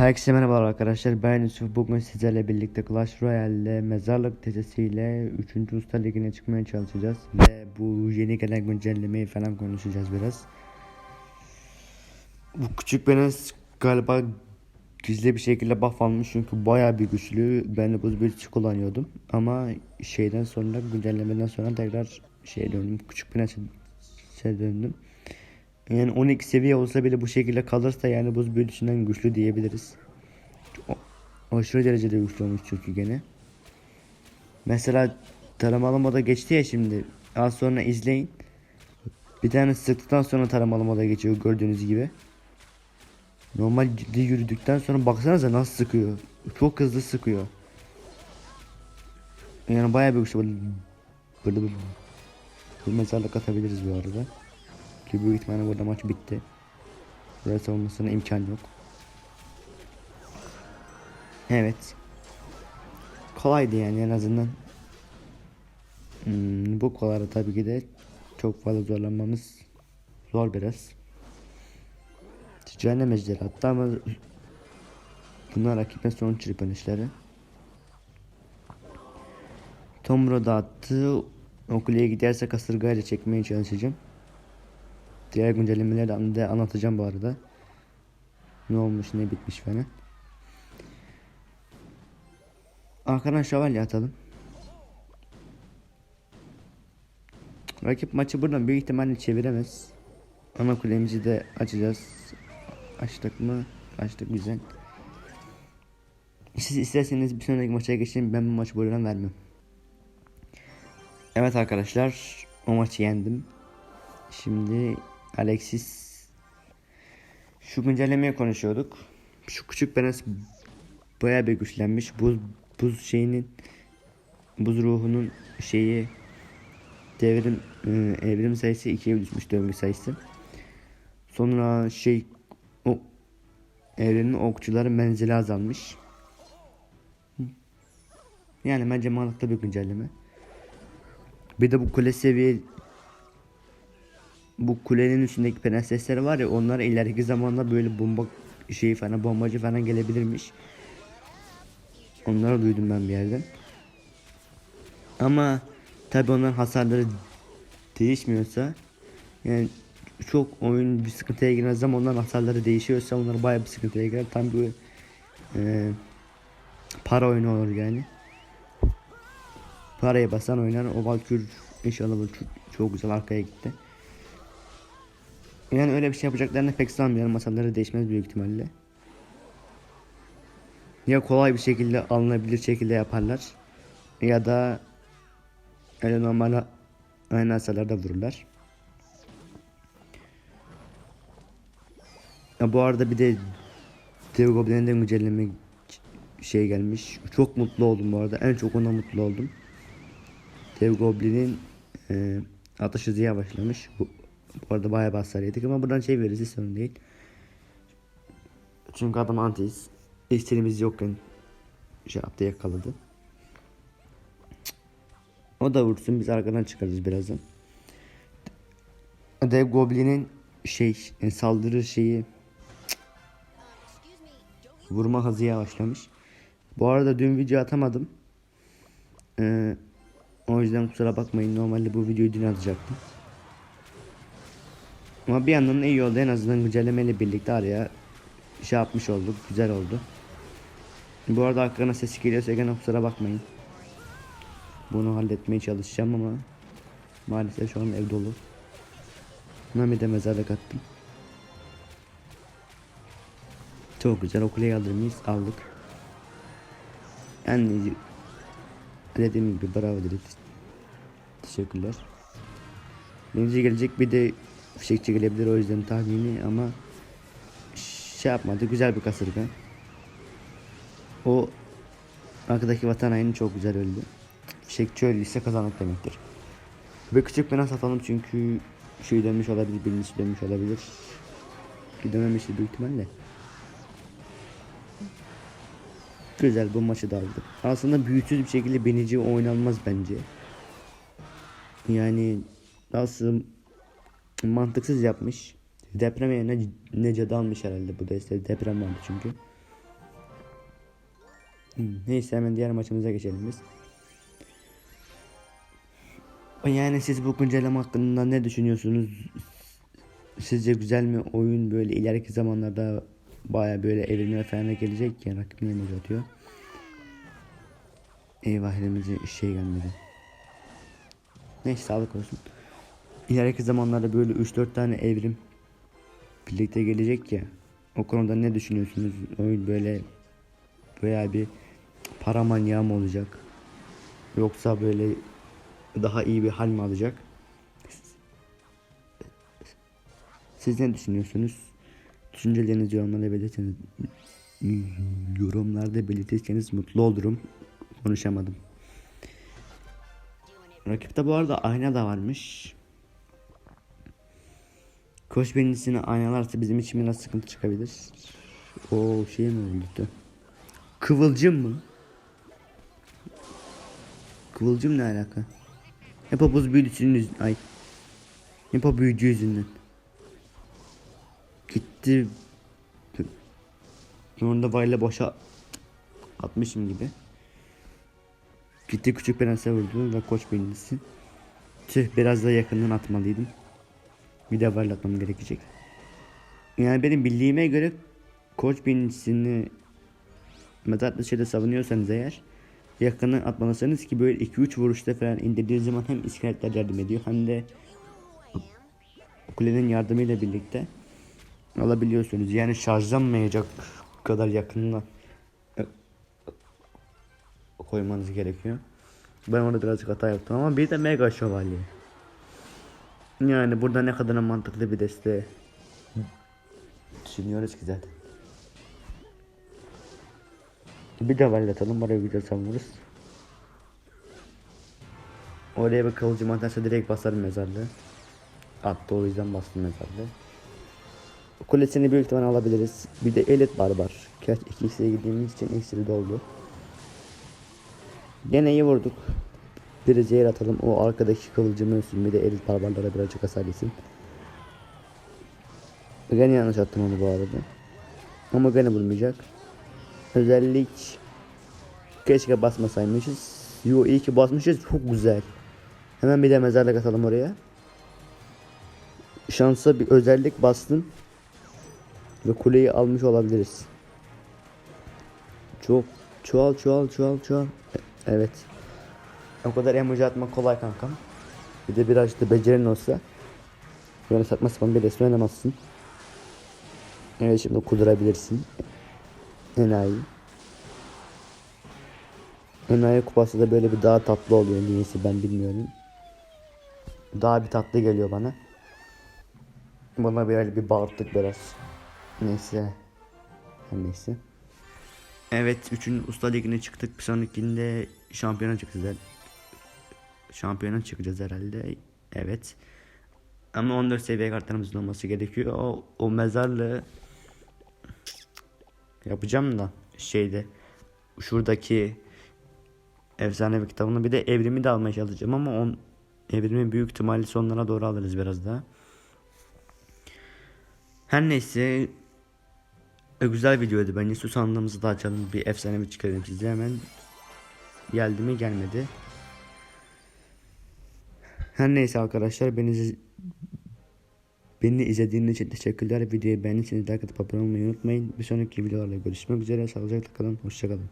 Herkese merhabalar arkadaşlar. Ben Yusuf. Bugün sizlerle birlikte Clash Royale'le mezarlık tezesiyle 3. Usta Ligi'ne çıkmaya çalışacağız. Ve bu yeni gelen güncellemeyi falan konuşacağız biraz. Bu küçük Benes galiba gizli bir şekilde buff almış çünkü bayağı bir güçlü. Ben de buz büyücüsü kullanıyordum. Ama şeyden sonra güncellemeden sonra tekrar şey döndüm. Küçük Benes'e döndüm. Yani 12 seviye olsa bile bu şekilde kalırsa yani buz büyücüsünden güçlü diyebiliriz. O, aşırı derecede güçlü olmuş çünkü gene. Mesela taramalı moda geçti ya şimdi. Az sonra izleyin. Bir tane sıktıktan sonra taramalı moda geçiyor gördüğünüz gibi. Normal ciddi yürüdükten sonra baksanıza nasıl sıkıyor. Çok hızlı sıkıyor. Yani bayağı bir güçlü. Böyle, böyle bir, bir mezarlık atabiliriz bu arada. Ki büyük ihtimalle burada maç bitti. Buraya savunmasına imkan yok. Evet. Kolaydı yani en azından. Hmm, bu kolarda tabii ki de çok fazla zorlanmamız zor biraz. Cehennem ejderi hatta ama bunlar rakibin son çırpınışları. Tomro da attı. O kuleye giderse kasırgayla çekmeye çalışacağım. Diğer güncellemeleri de anlatacağım bu arada. Ne olmuş ne bitmiş falan. Arkadan şövalye atalım. Rakip maçı buradan büyük ihtimalle çeviremez. Ana kulemizi de açacağız. Açtık mı? Açtık güzel. Siz isterseniz bir sonraki maça geçelim. Ben bu maçı buradan vermem. Evet arkadaşlar. O maçı yendim. Şimdi Alexis şu güncellemeye konuşuyorduk. Şu küçük Benes bayağı bir güçlenmiş. Buz buz şeyinin buz ruhunun şeyi devrim e, evrim sayısı ikiye düşmüş döngü sayısı. Sonra şey o evrenin okçuları menzili azalmış. Yani bence mantıklı bir güncelleme. Bir de bu kule seviye bu kulenin üstündeki prensesler var ya onlar ileriki zamanda böyle bomba şeyi falan bombacı falan gelebilirmiş. Onları duydum ben bir yerden. Ama tabi onların hasarları değişmiyorsa yani çok oyun bir sıkıntıya girmez zaman onların hasarları değişiyorsa onlar baya bir sıkıntıya girer. Tam bir e, para oyunu olur yani. Paraya basan oynar. O Valkür inşallah çok, çok güzel arkaya gitti. Yani öyle bir şey yapacaklarını pek sanmıyorum. Masaları değişmez büyük ihtimalle. Ya kolay bir şekilde alınabilir şekilde yaparlar. Ya da öyle normal aynı hasalarda vururlar. Ya bu arada bir de Dev Goblin'den güncelleme şey gelmiş. Çok mutlu oldum bu arada. En çok ona mutlu oldum. Dev Goblin'in e, atış hızı yavaşlamış. Bu, bu arada bayağı basar yedik ama buradan şey veririz hiç sorun değil. Çünkü adam antiyiz. İstediğimiz yokken şey yaptı yakaladı. O da vursun biz arkadan çıkarız birazdan. Dev Goblin'in şey saldırı şeyi vurma hızı yavaşlamış. Bu arada dün video atamadım. Ee, o yüzden kusura bakmayın. Normalde bu videoyu dün atacaktım. Ama bir yandan iyi oldu. En azından güncellemeyle birlikte araya şey yapmış olduk. Güzel oldu. Bu arada arkadan sesi geliyorsa gene kusura bakmayın. Bunu halletmeye çalışacağım ama maalesef şu an ev dolu. Buna bir de mezarlık attım. Çok güzel okulayı alır mıyız? Aldık. Yani dediğim gibi bravo dedik. Teşekkürler. Birinci gelecek bir de fişekçi gelebilir o yüzden tahmini ama şey yapmadı güzel bir kasırga. O arkadaki vatan haini çok güzel öldü. Fişekçi öldüyse kazandık demektir. Ve küçük bina satalım çünkü şey dönmüş olabilir, birincisi dönmüş olabilir. Ki dönemişti büyük ihtimalle. Güzel bu maçı da aldık. Aslında büyütüz bir şekilde binici oynanmaz bence. Yani nasıl mantıksız yapmış. Deprem yerine nece dalmış herhalde bu deste. Deprem vardı çünkü. Hmm, Neyse hemen diğer maçımıza geçelim biz. Yani siz bu güncelleme hakkında ne düşünüyorsunuz? Sizce güzel mi oyun böyle ileriki zamanlarda baya böyle evrimler falan gelecek ya rakip emoji atıyor. Eyvah elimize şey gelmedi. Neyse sağlık olsun. İleriki zamanlarda böyle 3-4 tane evrim birlikte gelecek ya. O konuda ne düşünüyorsunuz? Oyun böyle veya bir para manyağı mı olacak? Yoksa böyle daha iyi bir hal mi alacak? Siz ne düşünüyorsunuz? Düşüncelerinizi yorumlarda belirtirseniz yorumlarda belirtirseniz mutlu olurum. Konuşamadım. Rakipte bu arada ayna da varmış. Koç birincisini aynalarsa bizim için biraz sıkıntı çıkabilir. O şey mi oldu? Kıvılcım mı? Kıvılcım ne alaka? Hep buz büyücüsünün yüzünden. Ay. Hep büyücü yüzünden. Gitti. Orada vayla boşa atmışım gibi. Gitti küçük prense vurdu ve koç birincisi. Tüh biraz daha yakından atmalıydım. Bir de varla atmam gerekecek. Yani benim bildiğime göre koç birincisini mezatlı şeyde savunuyorsanız eğer yakından atmalısınız ki böyle 2-3 vuruşta falan indirdiği zaman hem iskeletler yardım ediyor hem de kulenin yardımıyla birlikte alabiliyorsunuz. Yani şarjlanmayacak kadar yakından koymanız gerekiyor. Ben orada birazcık hata yaptım ama bir de mega şövalye. Yani burada ne kadar mantıklı bir deste düşünüyoruz ki zaten. Bir de atalım oraya güzel savunuruz. Oraya bir kılıcım atarsa direkt basarım mezarlığı. Attı o yüzden bastım mezarlığı. Kulesini büyük ihtimal alabiliriz. Bir de elit barbar. Kaç iki iksire gittiğimiz için iksiri doldu. Gene iyi vurduk. Bir zehir atalım. O arkadaki kılıcımı. Bir de elit barbarlara birazcık hasar yesin. Gene yanlış attım onu bu arada. Ama gene vurmayacak. Özellik keşke basmasaymışız. Yo iyi ki basmışız. Çok güzel. Hemen bir de mezarlık atalım oraya. Şansa bir özellik bastım. Ve kuleyi almış olabiliriz. Çok çoğal çoğal çoğal çoğal. E- Evet. O kadar emoji atmak kolay kankam. Bir de birazcık da becerin olsa. Böyle saçma sapan bir resmi oynamazsın. Evet şimdi kudurabilirsin. Enayi. Enayi kupası da böyle bir daha tatlı oluyor niyeyse ben bilmiyorum. Daha bir tatlı geliyor bana. Bana böyle bir bağırttık biraz. Neyse. Neyse. Evet 3. Usta Ligi'ne çıktık. Bir sonrakinde şampiyona çıkacağız. Şampiyona çıkacağız herhalde. Evet. Ama 14 seviye kartlarımızın olması gerekiyor. O, o mezarlığı yapacağım da şeyde şuradaki efsane bir kitabını bir de evrimi de almaya çalışacağım ama on evrimi büyük ihtimalle sonlara doğru alırız biraz daha. Her neyse güzel videoydu bence. Susandığımızı da açalım. Bir efsane bir çıkarayım size hemen. Geldi mi gelmedi. Her neyse arkadaşlar beni beni izlediğiniz için teşekkürler. Videoyu beğendiyseniz like atıp abone olmayı unutmayın. Bir sonraki videolarla görüşmek üzere. Sağlıcakla kalın. Hoşçakalın.